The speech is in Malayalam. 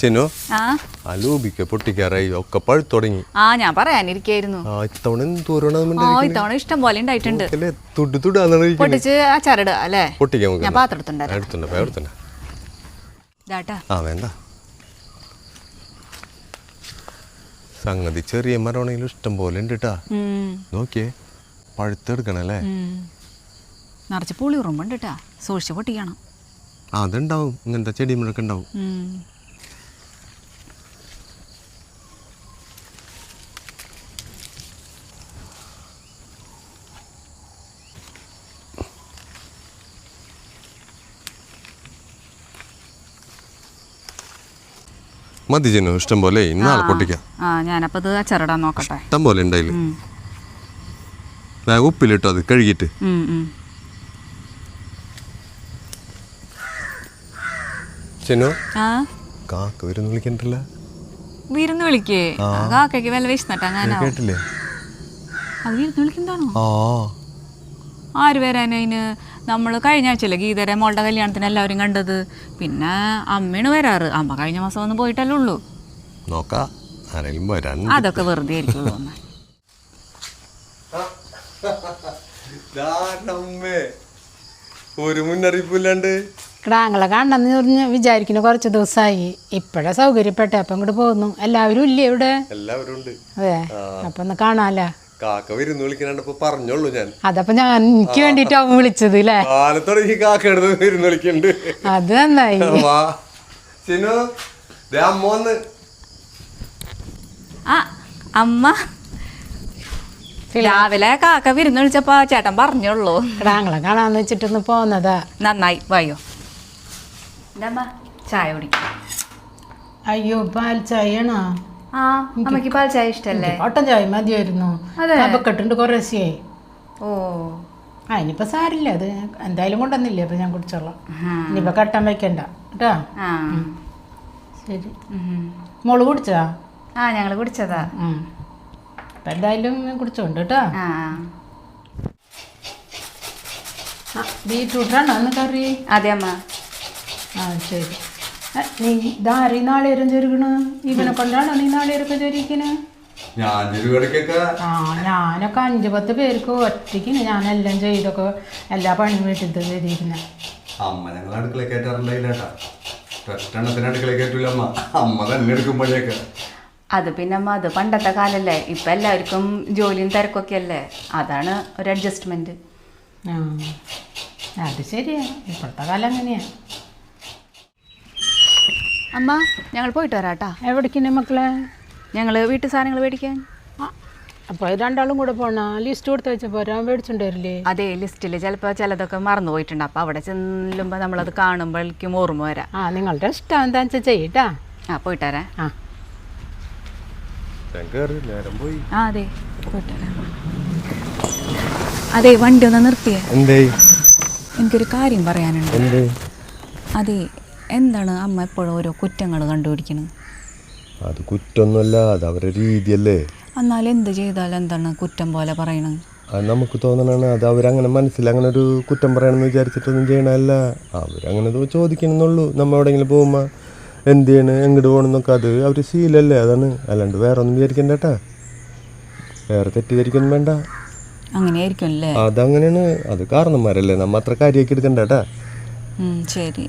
ചെന്നു ലൂബിക്ക് പൊട്ടിക്കാറായി. ഒക്കെ പഴുത്തു തുടങ്ങി. ആ ഞാൻ പറയാനിരിക്കായിരുന്നു. ആ ഇത്തവണ എന്തോരണം ആ ഇത്തവണ ഇഷ്ടം പോലെ ഉണ്ടായിട്ടുണ്ട്. അല്ലേ? പൊട്ടിക്കാൻ ഞാൻ എടുത്തുണ്ട് ഇതാട്ടാ. ആ വേണ്ട. സംഗതി ചെറിയ മരമാണെങ്കിലും ഇഷ്ടം പോലെ ഉണ്ട് കേട്ടാ നോക്കിയേ പഴുത്തെടുക്കണല്ലേ. നിറച്ച് പുളി ഉറുമ്പുണ്ട് കേട്ടാ സൂക്ഷിച്ച് പൊട്ടിക്കണം. അതുണ്ടാവും. ഇങ്ങനത്തെ ചെടി ഉണ്ടാവും. മതി ജനു ഇഷ്ടം പോലെ. ഇന്നാൾ പൊട്ടിക്കാം. ആ ഞാനപ്പോൾ ഇത് അച്ചാറിടാൻ നോക്കട്ടെ. ഇഷ്ടം പോലെ ഉണ്ടായില്ല ഉപ്പിലിട്ടോ അത് കഴുകിയിട്ട്. ചെന്നു കാക്ക വരുന്ന വിളിക്കണ്ടല്ല? വിരുന്ന് വിളിക്കേ. കാക്കയ്ക്ക് വില വിശന്നിട്ട് അങ്ങനെ കേട്ടില്ലേ? അത് വിരുന്ന് വിളിക്കുന്നതാണോ ആര് വരാനതിന് നമ്മൾ കഴിഞ്ഞ ആഴ്ചയിലെ ഗീതരെ മോളുടെ കല്യാണത്തിന് എല്ലാവരും കണ്ടത്. പിന്നെ അമ്മയാണ് വരാറ്. അമ്മ കഴിഞ്ഞ മാസം ഒന്നും പോയിട്ടല്ലേ ഉള്ളൂ. നോക്കാ. ആരെങ്കിലും വരാൻ അതൊക്കെ വെറുതെ ആയിരിക്കുള്ളൂ ഒരു മുന്നറിയിപ്പില്ലാണ്ട്. കിടാങ്ങളെ കാണണമെന്ന് പറഞ്ഞ് വിചാരിക്കുന്നു കുറച്ച് ദിവസമായി. ഇപ്പോഴേ സൗകര്യപ്പെട്ടെ അപ്പം ഇങ്ങോട്ട് പോകുന്നു. എല്ലാവരും ഇല്ലേ ഇവിടെ? എല്ലാവരും ഉണ്ട്. അതെ. അപ്പൊ ഒന്ന് കാണാലോ കാക്ക വിരുന്ന് വിളിക്കണപ്പോ പറഞ്ഞോളൂ ഞാൻ. അതപ്പം ഞാൻ എനിക്ക് വേണ്ടിയിട്ടാവും വിളിച്ചത് അല്ലേ കാലത്തോടെ കാക്ക എടുത്ത് വിരുന്ന് വിളിക്കണ്ട്. അത് നന്നായി. വാ. ചിനു ദേ അമ്മ വന്ന്. ആ അമ്മ. രാവിലെ കാക്ക വിരുന്ന് വിളിച്ചപ്പോ ചേട്ടൻ പറഞ്ഞോളൂ ഞങ്ങളെ കാണാന്ന് വെച്ചിട്ടൊന്ന് പോന്നതാ. നന്നായി വായോ. അമ്മ ചായ കുടിക്കും. അയ്യോ പാൽ ചായയാണോ? ആ അമ്മയ്ക്ക് പാൽ ചായ ഇഷ്ടല്ലേ? ഓട്ടൻ ചായ മതിയായിരുന്നു. കപ്പക്കെട്ടുണ്ട് കപക്കെട്ടുണ്ട് കുറേശ്ശിയായി. ഓ. ആ ഇനിയിപ്പോ സാരില്ല അത് എന്തായാലും കൊണ്ടുവന്നില്ലേ അപ്പൊ ഞാൻ കുടിച്ചോളാം. ആ. ഇനിയിപ്പോൾ കട്ടൻ വെക്കണ്ട കേട്ടോ? ശരി. മോൾ കുടിച്ചാ ആ ഞങ്ങൾ കുടിച്ചതാ. ഉം. എന്തായാലും കുടിച്ചോണ്ട് കേട്ടോ? ബീറ്റ്റൂട്ടാണോ അന്ന് കറി? അതെ അമ്മ. ആ ശരി. നീ ഇതാരീ ചൊരുക്കണ് ഇവനെ കൊണ്ടാണോ നീ ചൊരിക്കണ് ചെറുകടക്കൊക്കെ ആ ഞാനൊക്കെ അഞ്ചു പത്ത് പേർക്ക് ഒറ്റയ്ക്ക് ഞാൻ എല്ലാം ചെയ്തൊക്കെ എല്ലാ പണിയും വീട്ടിലത്തെ ചെയ്തിരിക്കുന്നത് അമ്മ ഞങ്ങൾ അടുക്കള കയറ്റാറില്ലേട്ടാ ഒറ്റെണ്ണത്തിന് അടുക്കള കയറ്റൂല അമ്മ. അമ്മ തന്നെ എടുക്കും അത് പിന്നെ അമ്മ അത് പണ്ടത്തെ കാലല്ലേ. ഇപ്പൊ എല്ലാവർക്കും ജോലിയും തിരക്കൊക്കെ അല്ലേ? അതാണ് ഒരു അഡ്ജസ്റ്റ്മെന്റ് ആ അത് ശരിയാ. ഇപ്പോഴത്തെ കാലം അങ്ങനെയാ. അമ്മ ഞങ്ങൾ പോയിട്ട് വരാട്ടാ. എവിടേക്കിനെ മക്കളെ? ഞങ്ങൾ വീട്ടു സാധനങ്ങൾ മേടിക്കാൻ. അപ്പോൾ രണ്ടാളും കൂടെ പോണ? ലിസ്റ്റ് കൊടുത്ത് വെച്ചാൽ പോരാ? മേടിച്ചിട്ടുണ്ടായിരുന്നില്ലേ അതെ അതേ ലിസ്റ്റിൽ ചിലപ്പോൾ ചിലതൊക്കെ മറന്നു പോയിട്ടുണ്ട്. അപ്പോൾ അവിടെ ചെല്ലുമ്പോൾ നമ്മളത് കാണുമ്പോഴേക്കും ഓർമ്മ വരാം. ആ നിങ്ങളുടെ ഇഷ്ടം എന്താണെന്ന് വെച്ചാൽ ചെയ്യട്ടാ. ആ പോയിട്ട് വരാം. ആ അതെ പോയിട്ട് വരാം. അതെ വണ്ടി ഒന്ന് നിർത്തിയേ. എന്തേ? എനിക്കൊരു കാര്യം പറയാനുണ്ട്. എന്തേ? അതെ എന്താണ് അമ്മ എപ്പോഴും ഓരോ കുറ്റങ്ങൾ കണ്ടുപിടിക്കുന്നത്? അത് കുറ്റമൊന്നുമല്ല അത് അവരുടെ രീതിയല്ലേ. എന്നാൽ എന്ത് ചെയ്താൽ എന്താണ് കുറ്റം പോലെ പറയണത്? അത് നമുക്ക് തോന്നണാണ് അത് അവരങ്ങനെ മനസ്സിൽ അങ്ങനെ ഒരു കുറ്റം പറയണമെന്ന് വിചാരിച്ചിട്ടൊന്നും ചെയ്യണമല്ല അവരങ്ങനെ ചോദിക്കണമെന്നുള്ളൂ. നമ്മൾ എവിടെയെങ്കിലും പോകുമ്പോൾ എന്ത് ചെയ്യണ് എങ്ങോട്ട് പോകണമെന്നൊക്കെ അത് അവർ ശീലല്ലേ അതാണ്. അല്ലാണ്ട് വേറെ ഒന്നും വിചാരിക്കണ്ടേട്ടാ. വേറെ തെറ്റിദ്ധരിക്കൊന്നും വേണ്ട. അങ്ങനെയായിരിക്കും അല്ലേ അതങ്ങനെയാണ്. അത് കാരണന്മാരല്ലേ. നമ്മ അത്ര കാര്യമാക്കി എടുക്കണ്ടേട്ടാ. ഉം, ശരി.